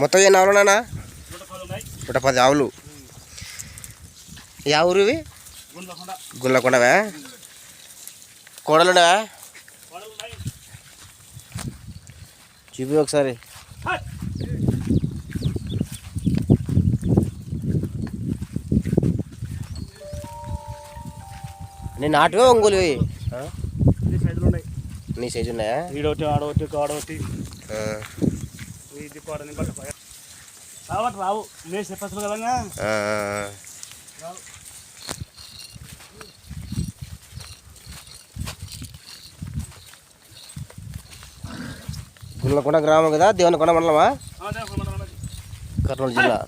మొత్తం ఎన్ని ఆవులు నాన్న? నూట పది ఆవులు. ఏ ఊరు ఇవి? గుల్లకొండవా కోడలుండవా? చూపి ఒకసారి! నేను నాటువే ఒంగోలు నీ సైజు ఉన్నాయా ఈడొకటి ఆడొకటి ఆడొకటి. ఆ, ఇది కోడని బట్ట రావట్ రావు. నేను చెప్పచ్చు కదా ఆ, రావు గుల్లకొండ గ్రామం కదా దేవనకొండ మండలమా. కర్నూలు జిల్లా.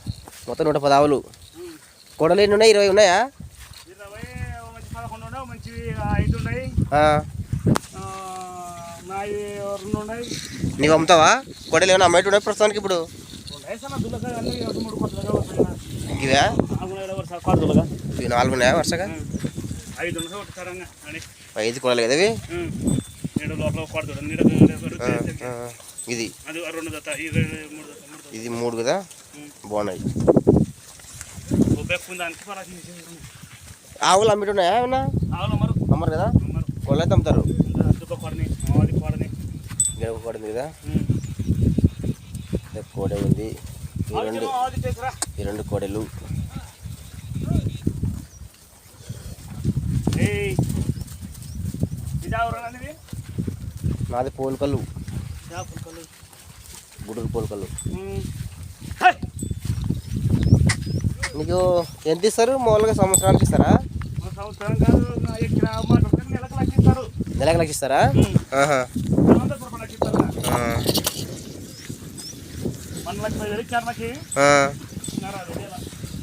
మొత్తం నూట పది ఆవులు. కోడలు ఎన్ని ఉన్నాయి? ఇరవై ఉన్నాయా? నీవు అమ్ముతావా? కోడలు ఏమైనా అమ్మేటి ఉన్నాయి ప్రస్తుతానికి ఇప్పుడు? ఇవా ఇవి నాలుగు ఉన్నాయా వరుసగా? ఐదు కోడలు కదా ఇవి? ఇది. ఇది మూడు కదా. బాగున్నాయి. ఆవులు అమ్మేటి ఉన్నాయా ఏమన్నా? అమ్మరు. కదా? అయితే అమ్ముతారు దుబ్బ కొడని అది కొడని గడప కోడ ఉంది కదా కోడె ఉంది. ఈ రెండు. ఈ కోడెలు. నాది పోలికలు గుడులు పోలికలు! నీకు ఎంత ఇస్తారు? మామూలుగా సంవత్సరానికి ఇస్తారా? నెలకు లక్ష ఇస్తారా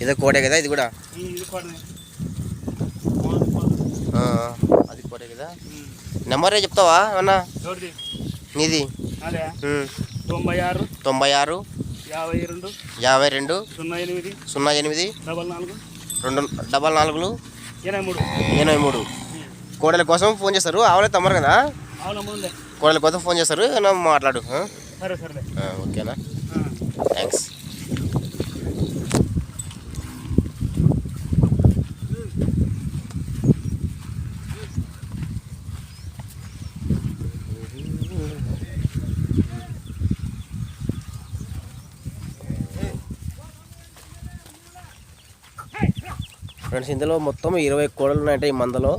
ఇదే కోడే కదా ఇది కూడా? అది కోడే కదా? నెంబరే చెప్తావా అన్నా నీది. తొంభై ఆరు తొంభై ఆరు యాభై రెండు యాభై రెండు సున్నా ఎనిమిది సున్నా ఎనిమిది డబల్ నాలుగు రెండు డబల్ నాలుగులు ఎనభై మూడు. ఎనభై మూడు. కోడల కోసం ఫోన్ చేస్తారు ఆవులే తమ్మరు కదా? ముందే కోడల కోసం ఫోన్ చేస్తారు ఏమన్నా మాట్లాడు? సరే సరే ఓకేనా. థ్యాంక్స్ ఫ్రెండ్స్ ఇందులో మొత్తం ఇరవై కోడలు ఉన్నాయంటే ఈ మందలో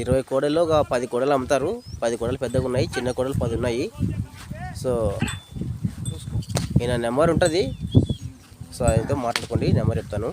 ఇరవై కోడలు ఒక పది కోడలు అమ్ముతారు. పది కోడలు పెద్దగా ఉన్నాయి చిన్న కోడలు పది ఉన్నాయి. సో ఈయన నెంబర్ ఉంటుంది. సో ఆయనతో మాట్లాడుకోండి నెంబర్ చెప్తాను.